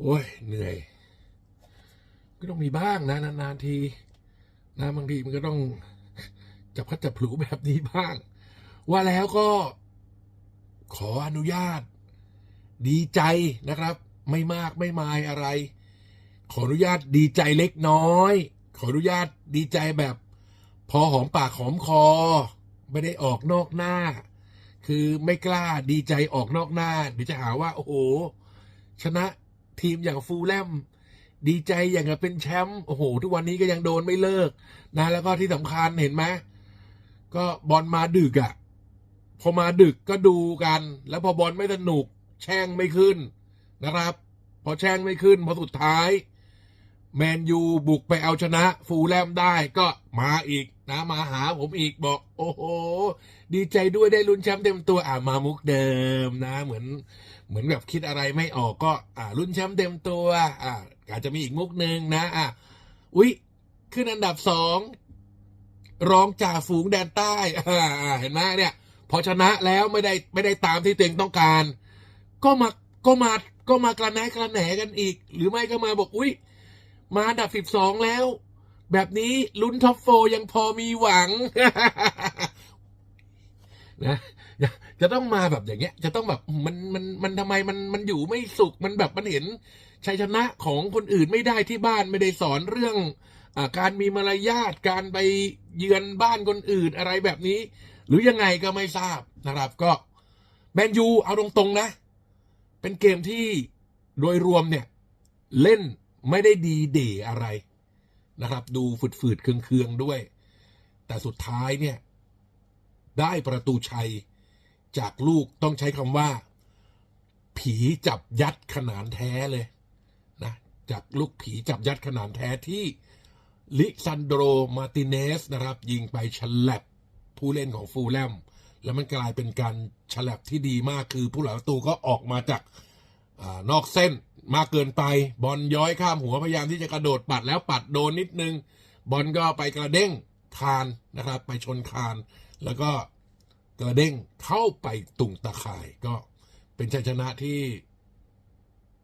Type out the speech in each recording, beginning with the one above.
โอ้ยเหนื่อย ก็ต้องมีบ้างนะนานๆทีนะบางทีมันก็ต้องจับพัดจับผลูแบบนี้บ้าง ว่าแล้วก็ขออนุญาต ดีใจนะครับ ไม่มากไม่มายอะไร ขออนุญาตดีใจเล็กน้อย ขออนุญาตดีใจแบบ พอหอมปากหอมคอ ไม่ได้ออกนอกหน้า คือไม่กล้าดีใจออกนอกหน้าเดี๋ยวจะหาว่า โอ้โห ชนะทีมอย่างฟูลแลมดีใจอย่างกับเป็นแชมป์โอ้โห ทุกวันนี้ก็ยังโดนไม่เลิก นะ แล้วก็ที่สำคัญเห็นไหมก็บอลมาดึกอะ่ะ พอมาดึกก็ดูกัน แล้วพอบอลไม่สนุก แช่งไม่ขึ้นนะครับ พอแช่งไม่ขึ้น พอสุดท้าย แมนยูบุกไปเอาชนะ ฟูลแลมได้ก็มาอีกนะมาหาผมอีกบอก โอ้โห ดีใจด้วยได้ลุ้นแชมป์เต็มตัวอ่ามามุกเดิมนะ เหมือนเหมือนแบบคิดอะไรไม่ออกก็ อ่าลุ้นแชมป์เต็มตัว อ่าอาจจะมีอีกมุกหนึ่งนะอะอุ๊ยขึ้นอันดับสองรองจ่าฝูงแดนใต้อ่าเห็นไหมเนี่ย พอชนะแล้วไม่ได้ไม่ได้ตามที่ตัวเองต้องการ ก็มาก็มาก็มากระแนะกระแหนกันอีก หรือไม่ก็มาบอกอุ๊ย มาอันดับสิบสองแล้ว แบบนี้ลุ้นท็อปโฟยังพอมีหวัง นะจะต้องมาแบบอย่างเงี้ย จะต้องแบบมันมันมันทำไมมันมันอยู่ไม่สุขมันแบบมันเห็นชัยชนะของคนอื่นไม่ได้ที่บ้านไม่ได้สอนเรื่องอการมีมารยาทการไปเยือนบ้านคนอื่นอะไรแบบนี้ หรือยังไงก็ไม่ทราบนะครับก็แมนยูเอาตรงๆนะ เป็นเกมที่โดยรวมเนี่ย เล่นไม่ได้ดีเด่อะไรนะครับ ดูฝืดๆเคืองๆด้วย แต่สุดท้ายเนี่ย ได้ประตูชัย จากลูกต้องใช้คำว่า ผีจับยัดขนานแท้เลยนะจากลูกผีจับยัดขนานแท้ที่ลิซันโดรมาติเนสนะครับ ยิงไปฉลับผู้เล่นของฟูลแลม แล้วมันกลายเป็นการฉลับที่ดีมากคือผู้หลังประตูก็ออกมาจากอานอกเส้นมากเกินไปบอลย้อยข้ามหัวพยายามที่จะกระโดดปัดแล้วปัดโดนนิดนึง บอลก็ไปกระเด้งคานนะครับ ไปชนคาน แล้วก็กระเด้งเข้าไปตุ่งตะข่าย ก็เป็นชัยชนะที่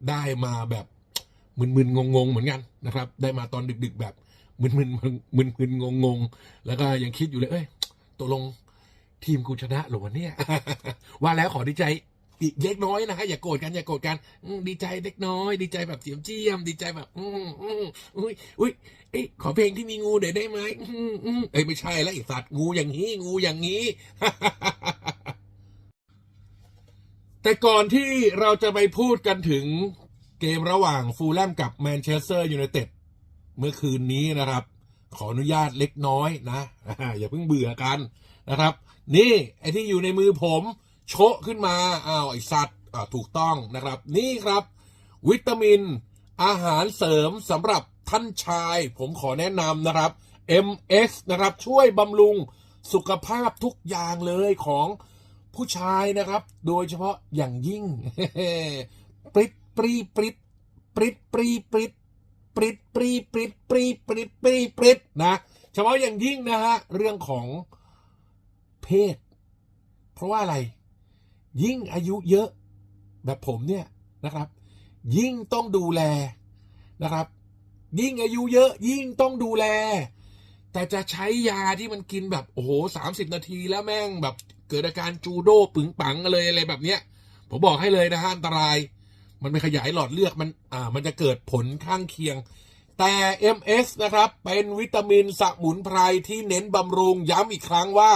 ได้มาแบบมึนๆงงๆเหมือนกันนะครับ ได้มาตอนดึก ๆ แบบมึนๆมึนๆงงๆแล้วก็ยังคิดอยู่เลย เอ้ยตกลงทีมกูชนะหรอวะเนี่ยว่าแล้วขอดีใจ อีกเล็กน้อยนะฮะอย่าโกรธกันอย่าโกรธกันดีใจเล็กน้อย ดีใจแบบเจียมเจียมดีใจแบบอืมอืมอุ้ยอุ้ยเอ้ยขอเพลงที่มีงูเดี๋ยวได้ไหมอืมอืมเอ้ยไม่ใช่แล้วไอสัตว์งูอย่างนี้งูอย่างนี้ แต่ก่อนที่เราจะไปพูดกันถึงเกมระหว่างฟูลแลมกับแมนเชสเตอร์ยูไนเต็ดเมื่อคืนนี้นะครับ ขออนุญาตเล็กน้อยนะ อย่าเพิ่งเบื่อกันนะครับ นี่ไอ้ที่อยู่ในมือผม โชะขึ้นมาอ้าวไอสัตว์ถูกต้องนะครับ นี่ครับ วิตามิน อาหารเสริมสำหรับท่านชาย ผมขอแนะนำนะครับ MX นะครับ ช่วยบำรุงสุขภาพทุกอย่างเลยของผู้ชายนะครับ โดยเฉพาะอย่างยิ่งปริดปรีปริดปริดปรีปริดปริดปรีปริดปรีปริดปรีปริดนะ เฉพาะอย่างยิ่งนะฮะ เรื่องของเพศ เพราะว่าอะไร ยิ่งอายุเยอะแบบผมเนี่ยนะครับ ยิ่งต้องดูแลนะครับ ยิ่งอายุเยอะ ยิ่งต้องดูแล แต่จะใช้ยาที่มันกินแบบโอ้โหสามสิบนาทีแล้วแม่งแบบเกิดอาการจูโดปึงปังเลยอะไรแบบเนี้ย ผมบอกให้เลยนะฮะอันตราย มันไปขยายหลอดเลือดมันอ่ามันจะเกิดผลข้างเคียง แต่ MS นะครับ เป็นวิตามินสมุนไพรที่เน้นบำรุงย้ำอีกครั้งว่า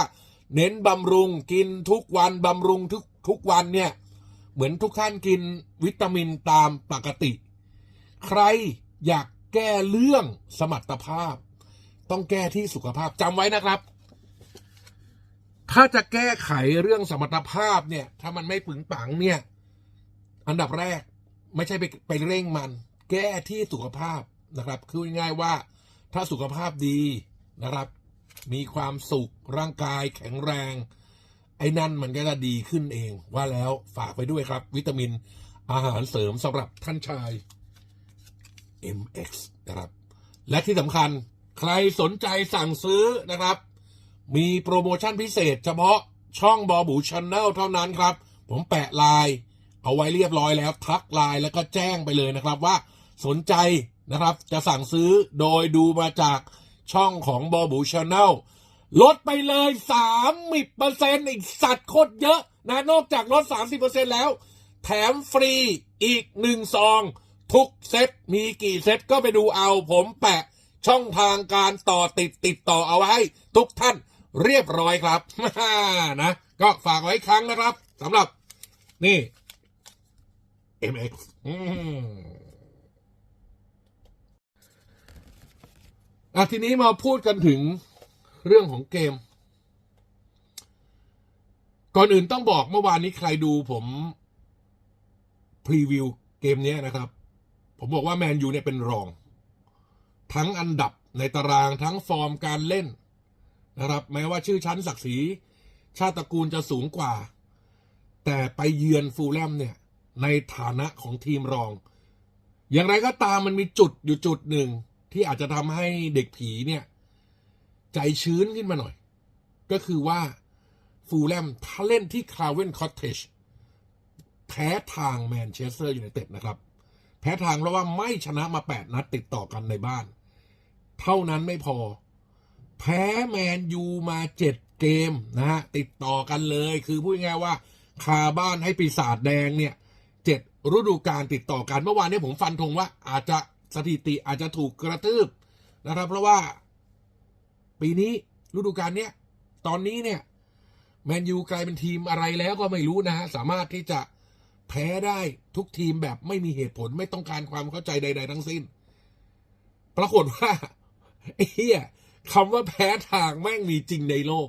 เน้นบำรุงกินทุกวันบำรุงทุก ทุกวันเนี่ย เหมือนทุกท่านกินวิตามินตามปกติ ใครอยากแก้เรื่องสมรรถภาพ ต้องแก้ที่สุขภาพจำไว้นะครับ ถ้าจะแก้ไขเรื่องสมรรถภาพเนี่ย ถ้ามันไม่ปึงปังเนี่ย อันดับแรกไม่ใช่ไปไปเร่งมัน แก้ที่สุขภาพนะครับ คือง่ายว่าถ้าสุขภาพดีนะครับ มีความสุขร่างกายแข็งแรง ไอ้นั่นมันก็จะดีขึ้นเอง ว่าแล้วฝากไปด้วยครับ วิตามินอาหารเสริมสำหรับท่านชาย MX นะครับ และที่สำคัญใครสนใจสั่งซื้อนะครับ มีโปรโมชั่นพิเศษเฉพาะช่องบอบูช n แนลเท่านั้นครับ ผมแปะไลน์เอาไว้เรียบร้อยแล้ว ทักไลน์แล้วก็แจ้งไปเลยนะครับว่าสนใจนะครับจะสั่งซื้อโดยดูมาจากช่องของบอบูชาแนล ลดไปเลยสามสิบเปอร์เซ็นต์อีกสัตว์โคตรเยอะนะนอกจากลดสามสิบเปอร์เซ็นต์แล้ว แถมฟรีอีกหนึ่งซอง ทุกเซตมีกี่เซตก็ไปดูเอาผมแปะช่องทางการต่อติดติดต่อเอาไว้ทุกท่านเรียบร้อยครับนะ ก็ฝากไว้ครั้งนะครับสำหรับนี่ MX อืมอะทีนี้มาพูดกันถึง เรื่องของเกม ก่อนอื่นต้องบอกเมื่อวานนี้ใครดูผมพรีวิวเกมนี้นะครับ ผมบอกว่าแมนยูเนี่ยเป็นรอง ทั้งอันดับในตารางทั้งฟอร์มการเล่นนะครับ แม้ว่าชื่อชั้นศักดิ์ศรีชาติตระกูลจะสูงกว่า แต่ไปเยือนฟูลแลมเนี่ย ในฐานะของทีมรอง อย่างไรก็ตามมันมีจุดอยู่จุดหนึ่งที่อาจจะทำให้เด็กผีเนี่ย ใจชื้นขึ้นมาหน่อย ก็คือว่าฟูลแลมถ้าเล่นที่คลาเวนคอตเทจแพ้ทางแมนเชสเตอร์ยูไนเต็ดนะครับ แพ้ทางเพราะว่าไม่ชนะมา 8 นัดติดต่อกันในบ้าน เท่านั้นไม่พอ แพ้แมนยูมา 7 เกมนะฮะ ติดต่อกันเลย คือพูดง่ายว่า คาบ้านให้ปีศาจแดงเนี่ยเจ็ดฤดูกาลติดต่อกันเมื่อวานนี้ผมฟันธงว่าอาจจะสถิติอาจจะถูกกระทืบนะครับ เพราะว่า ปีนี้ฤดูกาลเนี้ยตอนนี้เนี่ยแมนยูกลายเป็นทีมอะไรแล้วก็ไม่รู้นะฮะสามารถที่จะแพ้ได้ทุกทีมแบบไม่มีเหตุผลไม่ต้องการความเข้าใจใด ๆ ทั้งสิ้น ปรากฏว่าไอ้เหี้ยคำว่าแพ้ทางแม่งมีจริงในโลก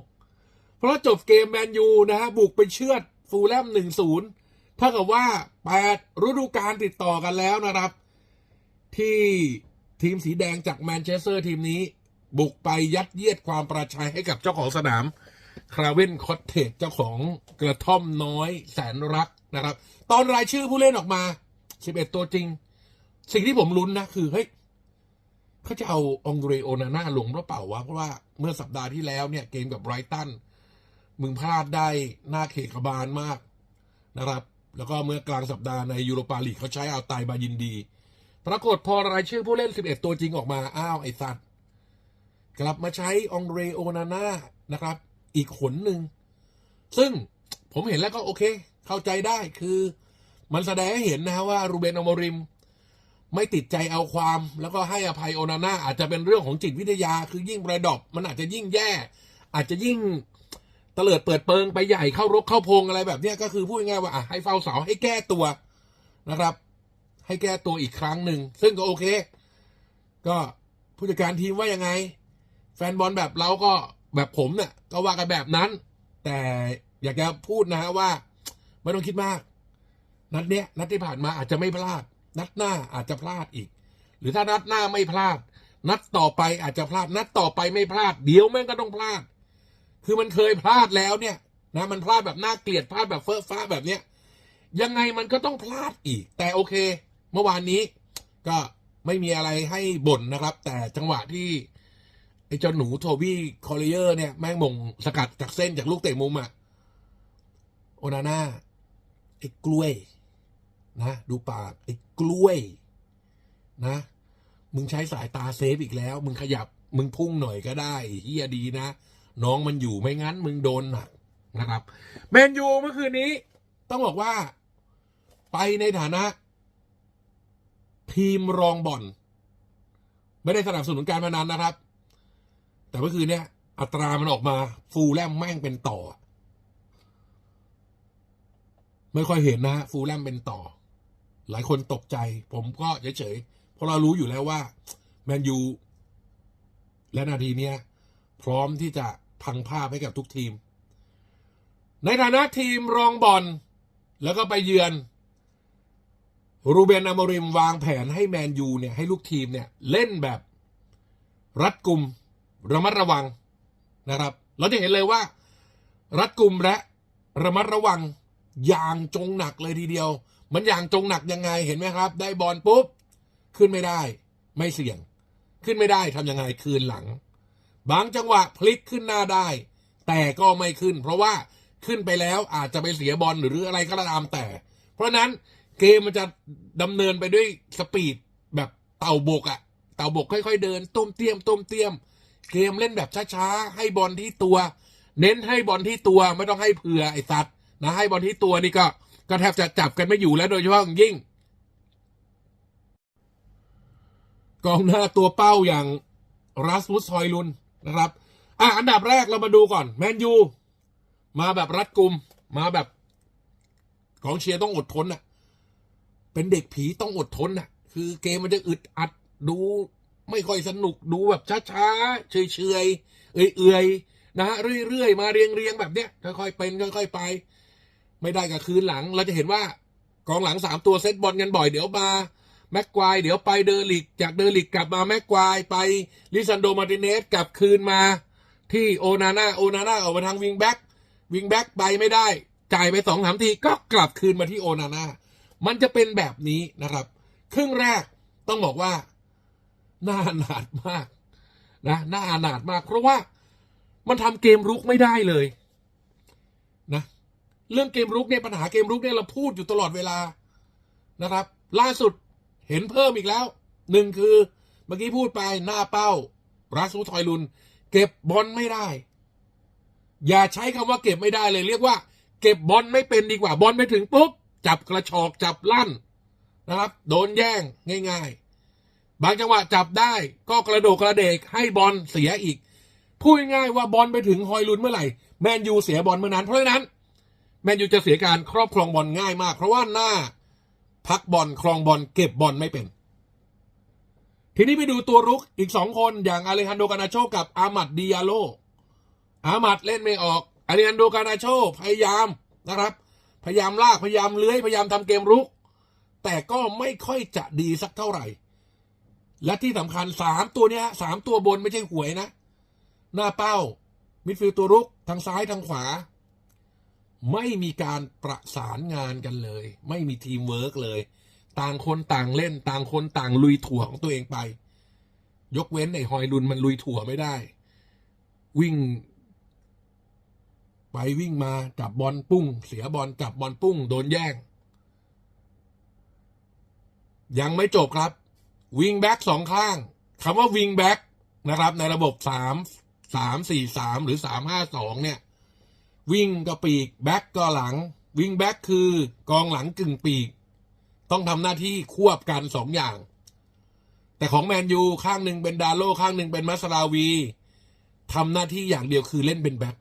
เพราะจบเกมแมนยูนะฮะบุกไปเชือดฟูลแลมหนึ่งศูนย์เท่ากับว่าแปดฤดูกาลติดต่อกันแล้วนะครับ ที่ทีมสีแดงจากแมนเชสเตอร์ทีมนี้ บุกไปยัดเยียดความประชัยให้กับเจ้าของสนามคราเวนคอตเทจเจ้าของกระท่อมน้อยแสนรักนะครับ ตอนรายชื่อผู้เล่นออกมา 11 ตัวจริง สิ่งที่ผมลุ้นนะคือเฮ้ยเขาจะเอาองเดรโอนาน่าลงหรือเปล่าวะ เพราะว่าเมื่อสัปดาห์ที่แล้วเนี่ยเกมกับไรตันมึงพลาดได้หน้าเขกบาลมากนะครับ แล้วก็เมื่อกลางสัปดาห์ในยูโรปาลีกเขาใช้เอาไตายมายินดี ปรากฏพอรายชื่อผู้เล่น 11 ตัวจริงออกมา อ้าวไอ้สัตว กลับมาใช้องเรโอนาน่านะครับ อีกขนหนึ่ง ซึ่งผมเห็นแล้วก็โอเค เข้าใจได้คือมันแสดงให้เห็นนะฮะว่ารูเบนอมริม ไม่ติดใจเอาความ แล้วก็ให้อภัยโอนาน่าอาจจะเป็นเรื่องของจิตวิทยา คือยิ่งระดอบมันอาจจะยิ่งแย่ อาจจะยิ่งเตลิดเปิดเปิงไปใหญ่เข้ารกเข้าพงอะไรแบบนี้ก็คือพูดง่ายว่าให้เฝ้าเสาให้แก้ตัวนะครับ ให้แก้ตัวอีกครั้งหนึ่ง ซึ่งก็โอเค ก็ผู้จัดการทีมว่ายังไง แฟนบอลแบบเราก็แบบผมเนี่ยก็ว่ากันแบบนั้น แต่อยากจะพูดนะฮะว่า ไม่ต้องคิดมาก นัดเนี้ย นัดที่ผ่านมาอาจจะไม่พลาด นัดหน้าอาจจะพลาดอีก หรือถ้านัดหน้าไม่พลาด นัดต่อไปอาจจะพลาด นัดต่อไปไม่พลาด เดี๋ยวแม่งก็ต้องพลาด คือมันเคยพลาดแล้วเนี่ย นะมันพลาดแบบน่าเกลียดพลาดแบบเฟ้อฟ้าแบบเนี้ยยังไงมันก็ต้องพลาดอีก แต่โอเค เมื่อวานนี้ ก็ไม่มีอะไรให้บ่นนะครับ แต่จังหวะที่ เจ้าหนูโทบี้คอลเลเยอร์เนี่ยแม่งมงสกัดจากเส้นจากลูกเตะมุมอะโอนาน่าไอ้กล้วย นะ ดูปากไอ้กล้วย นะ มึงใช้สายตาเซฟอีกแล้ว มึงขยับ มึงพุ่งหน่อยก็ได้เฮียดีนะ น้องมันอยู่ไม่งั้น มึงโดนหนักนะครับแมนยูเมื่อคืนนี้ ต้องบอกว่า ไปในฐานะ ทีมรองบอลไม่ได้สนับสนุนการพนันนะครับ แต่เมื่อคืนเนี้ยอัตรามันออกมาฟูลแลมแม่งเป็นต่อ ไม่ค่อยเห็นนะฮะฟูลแลมเป็นต่อ หลายคนตกใจ ผมก็เฉยๆเพราะเรารู้อยู่แล้วว่า แมนยูและนาทีเนี้ยพร้อมที่จะพังภาพให้กับทุกทีม ในฐานะทีมรองบอลแล้วก็ไปเยือน รูเบนอามริมวางแผนให้แมนยูเนี่ยให้ลูกทีมเนี่ยเล่นแบบรัดกุม ระมัดระวังนะครับ เราจะเห็นเลยว่า รัดกุมและระมัดระวังอย่างจงหนักเลยทีเดียว มันอย่างจงหนักยังไงเห็นไหมครับ ได้บอลปุ๊บ ขึ้นไม่ได้ ไม่เสี่ยง ขึ้นไม่ได้ทำยังไงคืนหลัง บางจังหวะพลิกขึ้นหน้าได้ แต่ก็ไม่ขึ้น เพราะว่าขึ้นไปแล้วอาจจะไปเสียบอลหรืออะไรก็ตามแต่ เพราะนั้นเกมมันจะดำเนินไปด้วยสปีดแบบเต่าบกอะเต่าบกค่อย ๆ เดินต้มเตี้ยมต้มเตี้ยม เกมเล่นแบบช้าๆ ให้บอลที่ตัว เน้นให้บอลที่ตัวไม่ต้องให้เผื่อไอ้สัตว์นะให้บอลที่ตัวนี่ก็ก็แทบจะจับกันไม่อยู่แล้วโดยเฉพาะยิ่ง กองหน้าตัวเป้าอย่างรัสมุสฮอยลุนนะครับ อะอันดับแรกเรามาดูก่อนแมนยูมาแบบรัดกุมมาแบบกองเชียร์ต้องอดทนน่ะ เป็นเด็กผีต้องอดทนน่ะ คือเกมมันจะอึดอัดดู ไม่ค่อยสนุกดูแบบช้าๆเฉยๆเอื่อยๆนะฮะเรื่อยๆมาเรียงๆแบบเนี้ยค่อยๆเป็นค่อยๆไป ไม่ได้กับคืนหลังเราจะเห็นว่ากองหลังสามตัวเซตบอลกันบ่อยเดี๋ยวมาแม็กควายเดี๋ยวไปเดอร์ลิกจากเดอร์ลิกกลับมาแม็กควายไปลิซันโดมาติเนสกลับคืนมา ที่โอนาน่าโอนาน่าออกมาทางวิงแบ็กวิงแบ็กไปไม่ได้ จ่ายไปสองสามทีก็กลับคืนมาที่โอนาน่ามันจะเป็นแบบนี้นะครับ ครึ่งแรกต้องบอกว่า น้าหนาดมากนะน้าหนาดมาก เพราะว่ามันทำเกมรุกไม่ได้เลยนะเรื่องเกมรุกเนี่ยปัญหาเกมรุกเนี่ยเราพูดอยู่ตลอดเวลานะครับ ล่าสุดเห็นเพิ่มอีกแล้วหนึ่งคือเมื่อกี้พูดไปหน้าเป้ารัสมุทอยลุน เก็บบอลไม่ได้ อย่าใช้คำว่าเก็บไม่ได้เลย เรียกว่า เก็บบอลไม่เป็นดีกว่าบอลไปถึงปุ๊บจับกระชอกจับลั่นนะครับ โดนแย่งง่าย ๆ บางจังหวะจับได้ก็กระโดดกระเดกให้บอลเสียอีก พูดง่ายว่าบอลไปถึงฮอยลุนเมื่อไหร่แมนยูเสียบอลเมื่อนั้นเพราะฉะนั้นแมนยูจะเสียการครอบครองบอลง่ายมาก เพราะว่าหน้าพักบอลครองบอลเก็บบอลไม่เป็น ทีนี้ไปดูตัวรุกอีกสองคนอย่างอาเลฮันโดกานาโชกับอามัดดิยาโลอามัดเล่นไม่ออกอาเลฮันโดกานาโชพยายามนะครับ พยายามลากพยายามเลื้อยพยายามทำเกมรุก แต่ก็ไม่ค่อยจะดีสักเท่าไหร่ และที่สำคัญสามตัวเนี้ยสามตัวบนไม่ใช่หวยนะ หน้าเป้า มิดฟิลด์ตัวรุก ทางซ้ายทางขวา ไม่มีการประสานงานกันเลย ไม่มีทีมเวิร์กเลย ต่างคนต่างเล่น ต่างคนต่างลุยถั่วของตัวเองไป ยกเว้นไอ้ฮอยลุนมันลุยถั่วไม่ได้ วิ่ง ไปวิ่งมาจับบอลปุ้ง เสียบอลจับบอลปุ้ง โดนแย่ง ยังไม่จบครับ วิงแบ็กสองข้างคำว่าวิงแบ็กนะครับ ในระบบสามสามสี่สามหรือสามห้าสองเนี่ย วิ่งก็ปีกแบ็กก็หลัง วิ่งแบ็กคือกองหลังกึ่งปีก ต้องทำหน้าที่ควบกันสองอย่าง แต่ของแมนยูข้างหนึ่งเป็นดาโลข้างหนึ่งเป็นมัสราวีทำหน้าที่อย่างเดียวคือเล่นเป็นแบ็ก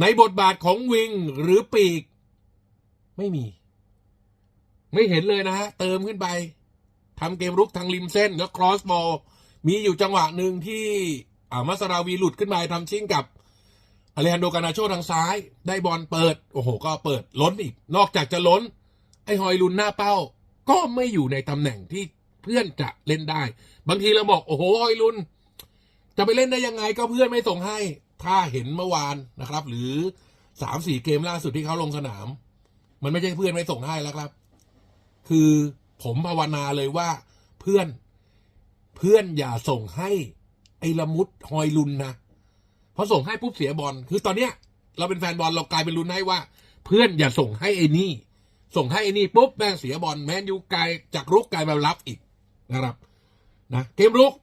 ในบทบาทของวิงหรือปีก ไม่มี ไม่เห็นเลยนะฮะ เติมขึ้นไป ทำเกมรุกทางริมเส้นแล้วครอสบอลมีอยู่จังหวะหนึ่งที่อามัสราวีหลุดขึ้นมาทำชิ่งกับอเลฮันโดกานาโชทางซ้าย ได้บอลเปิด โอ้โห ก็เปิดล้นอีก นอกจากจะล้น ไอ้ฮอยลุนหน้าเป้า ก็ไม่อยู่ในตำแหน่งที่เพื่อนจะเล่นได้ บางทีเราบอก โอ้โหฮอยลุน จะไปเล่นได้ยังไงก็เพื่อนไม่ส่งให้ ถ้าเห็นเมื่อวานนะครับ หรือสามสี่เกมล่าสุดที่เขาลงสนาม มันไม่ใช่เพื่อนไม่ส่งให้แล้วครับ คือ ผมภาวนาเลยว่าเพื่อนเพื่อนอย่าส่งให้ไอ้ละมุดฮอยลุนนะพอส่งให้ปุ๊บเสียบอลคือตอนเนี้ย เราเป็นแฟนบอลเรากลายเป็นลุนให้ว่า เพื่อนอย่าส่งให้ไอ้นี่ ส่งให้ไอ้นี่ปุ๊บแม่งเสียบอลแมนยูกลายจากรุกกลายมารับอีกนะครับนะเกมรุก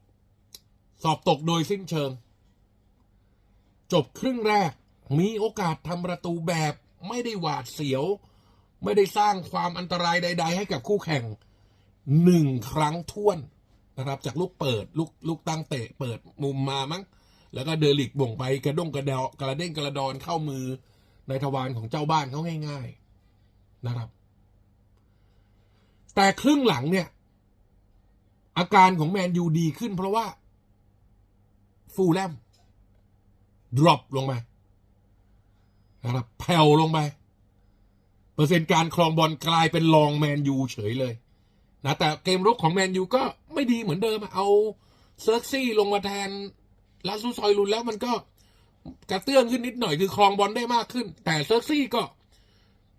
สอบตกโดยสิ้นเชิง จบครึ่งแรกมีโอกาสทำประตูแบบไม่ได้หวาดเสียว ไม่ได้สร้างความอันตรายใด ๆ ให้กับคู่แข่งหนึ่งครั้งท้วนนะครับ จากลูกเปิดลูกลูกตั้งเตะเปิดมุมมามั้ง แล้วก็เดลิกบ่งไปกระด้งกระเดากระเด้งกระดอนเข้ามือในทวารของเจ้าบ้านเขาง่าย ๆนะครับ แต่ครึ่งหลังเนี่ย อาการของแมนยูดีขึ้นเพราะว่า ฟูลแลมดรอปลงไปนะครับแผ่วลงไป เปอร์เซ็นต์การครองบอลกลายเป็นรองแมนยูเฉยเลยนะแต่เกมรุกของแมนยูก็ไม่ดีเหมือนเดิมเอาเซิร์กซี่ลงมาแทนลาซูซอยลุนแล้วมันก็กระเตื้องขึ้นนิดหน่อยคือครองบอลได้มากขึ้น แต่เซิร์กซี่ก็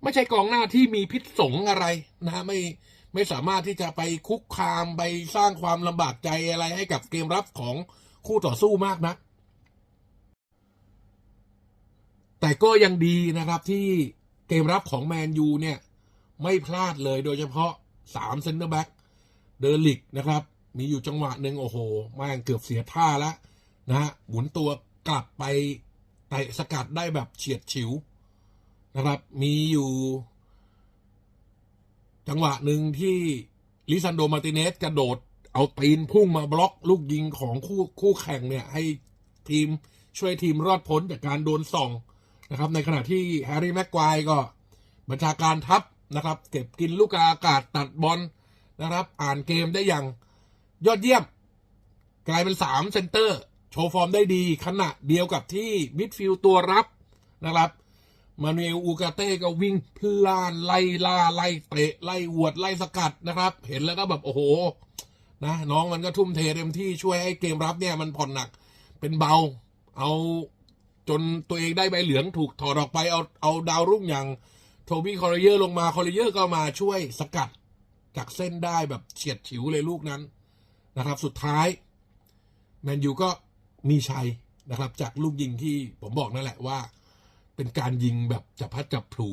ไม่ใช่กองหน้าที่มีพิษสงอะไรนะไม่ไม่สามารถที่จะไปคุกคามไปสร้างความลำบากใจอะไรให้กับเกมรับของคู่ต่อสู้มากนะ แต่ก็ยังดีนะครับที่ กมรับของแมนยูเนี่ย ไม่พลาดเลยโดยเฉพาะสามเซนเตอร์แบ็กเดอร์ลิกนะครับ มีอยู่จังหวะหนึ่งโอ้โหแม่งเกือบเสียท่าแล้วนะฮะหมุนตัวกลับไปเตะสกัดได้แบบเฉียดฉิวนะครับ มีอยู่ จังหวะหนึ่งที่ลิซันโดมาร์ติเนสกระโดด เอาตีนพุ่งมาบล็อกลูกยิงของคู่คู่แข่งเนี่ย ให้ทีมช่วยทีมรอดพ้นจากการโดนส่อง นะครับ ในขณะที่แฮร์รี่แม็กควายก็บัญชาการทัพนะครับ เก็บกินลูกอากาศตัดบอลนะครับ อ่านเกมได้อย่างยอดเยี่ยม กลายเป็นสามเซนเตอร์ โชว์ฟอร์มได้ดีขณะเดียวกับที่มิดฟิลด์ตัวรับนะครับมานูเอลอูกาเต้ก็วิ่งพล่านไล่ล่าไล่เตะไล่หวดไล่สกัดนะครับ เห็นแล้วก็แบบโอ้โหนะน้องมันก็ทุ่มเทเต็มที่ช่วยให้เกมรับเนี่ยมันผ่อนหนักเป็นเบา เอา จนตัวเองได้ใบเหลืองถูกถอดออกไปเอาเอาดาวรุ่งอย่างโทบี้คอร์เยอร์ลงมาคอร์เยอร์ก็มาช่วยสกัดจากเส้นได้แบบเฉียดฉิวเลยลูกนั้นนะครับ สุดท้ายแมนยูก็มีชัยนะครับ จากลูกยิงที่ผมบอกนั่นแหละว่า เป็นการยิงแบบจับพัดจับผู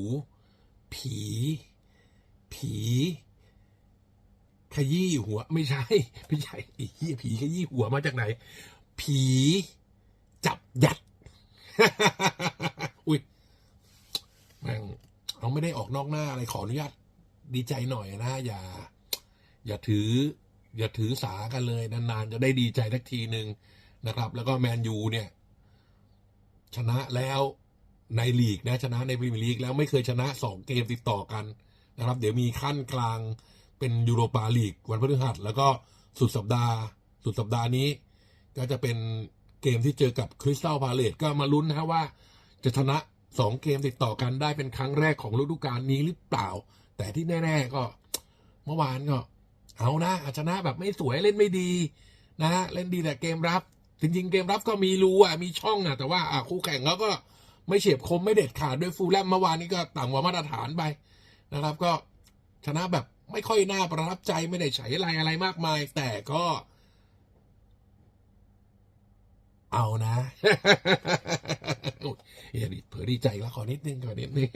ผี ผีขยี้หัวไม่ใช่ไม่ใช่ไอ้เหี้ยผีขยี้หัวมาจากไหน ผีจับยัด อุ้ยแม่งเราไม่ได้ออกนอกหน้าอะไรขออนุญาตดีใจหน่อยนะอย่า อย่าถือ อย่าถือสากันเลย นานๆ จะได้ดีใจสักทีหนึ่งนะครับ แล้วก็แมนยูเนี่ย ชนะแล้วในลีกนะชนะในพรีเมียร์ลีกแล้วไม่เคยชนะสองเกมติดต่อกันนะครับ เดี๋ยวมีขั้นกลางเป็นยูโรปาลีกวันพฤหัสแล้วก็สุดสัปดาห์ สุดสัปดาห์นี้ ก็จะเป็น เกมที่เจอกับคริสตัลพาเลตก็มาลุ้นนะฮะว่า จะชนะสองเกมติดต่อกันได้เป็นครั้งแรกของฤดูกาลนี้หรือเปล่า แต่ที่แน่ ๆ ก็ เมื่อวานก็ เอานะอาชนะแบบไม่สวยเล่นไม่ดี นะฮะเล่นดีแต่เกมรับ จริง ๆ เกมรับก็มีรูอะมีช่องอะแต่ว่าอะคู่แข่งเขาก็ไม่เฉียบคมไม่เด็ดขาดด้วยฟูลแลมเมื่อวานนี้ก็ต่ำกว่ามาตรฐานไปนะครับ ก็ชนะแบบไม่ค่อยน่าประทับใจไม่ได้ใช้อะไรอะไรมากมาย แต่ก็ เอานะอยเฮ้ยเผอดีใจแล้วขอนิดนึงขอนิดนึง